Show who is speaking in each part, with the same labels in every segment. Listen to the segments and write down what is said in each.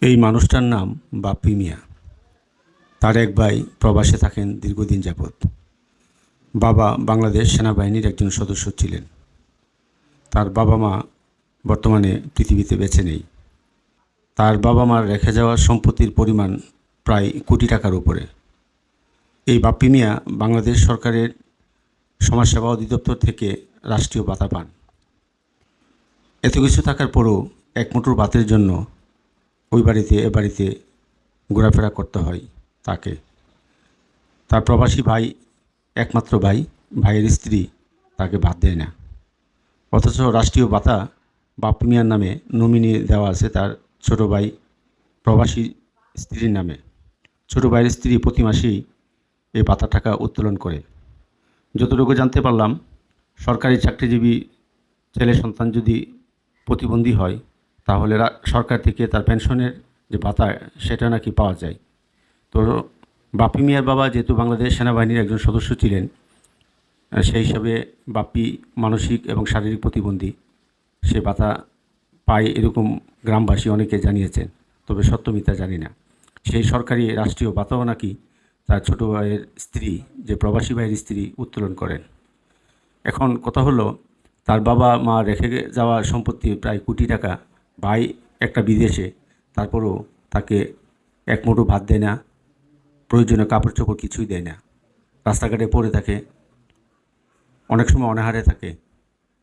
Speaker 1: এই মানুষটার নাম বাপ্পি মিয়া। তার এক ভাই প্রবাসে থাকেন দীর্ঘদিন যাবৎ। বাবা বাংলাদেশ সেনাবাহিনীর একজন সদস্য ছিলেন। তার বাবা মা বর্তমানে পৃথিবীতে বেছে নেই। তার বাবা মার রেখে যাওয়া সম্পত্তির পরিমাণ প্রায় কোটি টাকার উপরে। এই বাপ্পি মিয়া বাংলাদেশ সরকারের সমাজসেবা অধিদপ্তর থেকে রাষ্ট্রীয় ভাতা পান। এত কিছু থাকার পরও এক মুঠোর জন্য ওই বাড়িতে, এ বাড়িতে ঘোরাফেরা করতে হয় তাকে। তার প্রবাসী ভাই, একমাত্র ভাই, ভাইয়ের স্ত্রী তাকে ভাত দেয় না। অথচ রাষ্ট্রীয় ভাতা বাপ্পি মিয়ার নামে নমিনি দেওয়া আছে তার ছোট ভাই প্রবাসী স্ত্রীর নামে। ছোট ভাইয়ের স্ত্রী প্রতি মাসেই এই ভাতা টাকা উত্তোলন করে। যতটুকু জানতে পারলাম, সরকারি চাকরিজীবী ছেলে সন্তান যদি প্রতিবন্ধী হয় তাহলে সরকার থেকে তার পেনশনের যে ভাতা, সেটা নাকি পাওয়া যায়। তো বাপ্পি মিয়ার বাবা যেহেতু বাংলাদেশ সেনাবাহিনীর একজন সদস্য ছিলেন সেই হিসাবে বাপ্পি মানসিক এবং শারীরিক প্রতিবন্ধী। সে ভাতা পায় এরকম গ্রামবাসী অনেকে জানিয়েছেন, তবে সত্য জানি না। সেই সরকারি রাষ্ট্রীয় ভাতাও নাকি তার ছোটো ভাইয়ের স্ত্রী, যে প্রবাসী ভাইয়ের স্ত্রী, উত্তোলন করেন। এখন কথা হলো, তার বাবা মা রেখে যাওয়া সম্পত্তি প্রায় কোটি টাকা ভাই একটা বিদেশে, তারপরও তাকে এক মুঠো ভাত দেয় না, প্রয়োজনীয় কাপড় চোপড় কিছুই দেয় না। রাস্তাঘাটে পড়ে থাকে, অনেক সময় অনাহারে থাকে।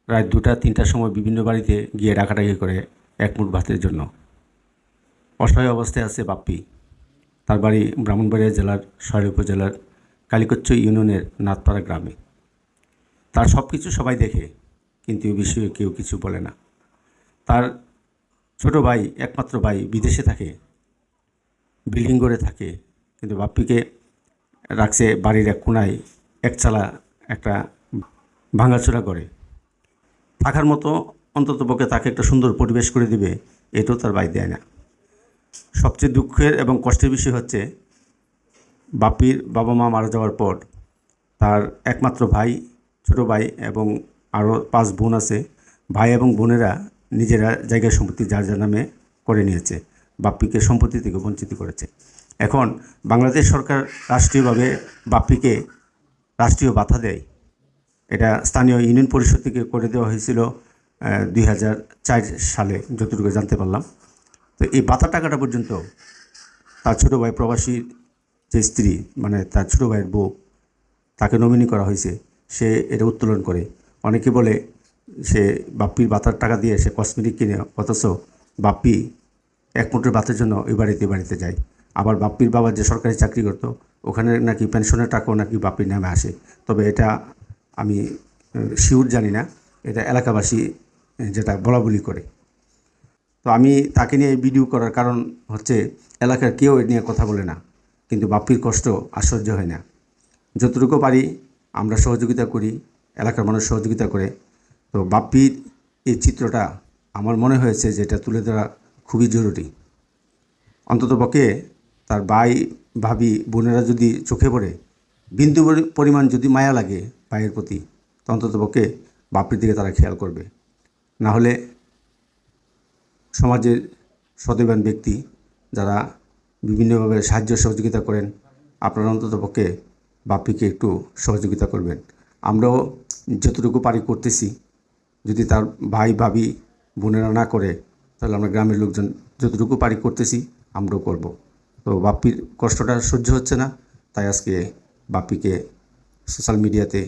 Speaker 1: রাত দুটা, তিনটার সময় বিভিন্ন বাড়িতে গিয়ে ডাকাডাকি করে এক মুঠ ভাতের জন্য। অসহায় অবস্থায় আছে বাপ্পি। তার বাড়ি ব্রাহ্মণবাড়িয়া জেলার শহর উপজেলার কালিকচ্ছ ইউনিয়নের নাথপাড়া গ্রামে। তার সব কিছু সবাই দেখে, কিন্তু এই বিষয়ে কেউ কিছু বলে না। তার ছোট ভাই, একমাত্র ভাই বিদেশে থাকে, বিল্ডিং করে থাকে, কিন্তু বাপ্পিকে রাখছে বাড়ির এক কোনায় একচালা একটা ভাঙাচোরা করে থাকার মতো অন্তত পক্ষে তাকে একটা সুন্দর পরিবেশ করে দিবে, এটাও তার ভাই দেয় না। সবচেয়ে দুঃখের এবং কষ্টের বিষয় হচ্ছে বাপির বাবা মা মারা যাওয়ার পর তার একমাত্র ভাই, ছোট ভাই এবং আরও পাঁচ বোন আছে। ভাই এবং বোনেরা নিজেরা জায়গা সম্পত্তি যার যার নামে করে নিয়েছে, বাপ্পিকে সম্পত্তি থেকে বঞ্চিত করেছে। এখন বাংলাদেশ সরকার রাষ্ট্রীয়ভাবে বাপ্পিকে রাষ্ট্রীয় ভাতা দেয়। এটা স্থানীয় ইউনিয়ন পরিষদ থেকে করে দেওয়া হয়েছিল দুই হাজার চার সালে, যতটুকু জানতে পারলাম। তো এই ভাতা টাকাটা পর্যন্ত তার ছোটো ভাই প্রবাসীর যে স্ত্রী মানে তার ছোটো ভাইয়ের বউ, তাকে নমিনি করা হয়েছে, সে এটা উত্তোলন করে। অনেকে বলে সে বাপ্পির বাতার টাকা দিয়ে সে কসমেটিক কিনে, অথচ বাপ্পি এক মুঠোর ভাতের জন্য ওই বাড়িতে বাড়িতে যায়। আবার বাপ্পির বাবা যে সরকারি চাকরি করতো, ওখানে নাকি পেনশনের টাকাও নাকি বাপ্পির নামে আসে। তবে এটা আমি শিওর জানি না, এটা এলাকাবাসী যেটা বলা বলি করে। তো আমি তাকে নিয়ে ভিডিও করার কারণ হচ্ছে, এলাকার কেউ এ নিয়ে কথা বলে না, কিন্তু বাপ্পির কষ্ট আশ্চর্য হয় না। যতটুকু পারি আমরা সহযোগিতা করি, এলাকার মানুষ সহযোগিতা করে তো বাপ্পির এই চিত্রটা আমার মনে হয়েছে যে এটা তুলে ধরা খুবই জরুরি। অন্ততপক্ষে তার ভাই, ভাবি, বোনেরা যদি চোখে পড়ে, বিন্দু পরিমাণ যদি মায়া লাগে ভাইয়ের প্রতি, তো অন্ততপক্ষে বাপ্পির দিকে তারা খেয়াল করবে। না হলে সমাজের সদেবান ব্যক্তি যারা বিভিন্নভাবে সাহায্য সহযোগিতা করেন, আপনারা অন্ততপক্ষে বাপ্পিকে একটু সহযোগিতা করবেন। আমরাও যতটুকু পারি করতেছি। যদি তার ভাই, ভাবি, বোনেরা না করে, তাহলে আমরা গ্রামের লোকজন যতটুকু পারি করতেছি, আমরাও করব। তো বাপ্পির কষ্টটা সহ্য হচ্ছে না, তাই আজকে বাপ্পিকে সোশ্যাল মিডিয়াতে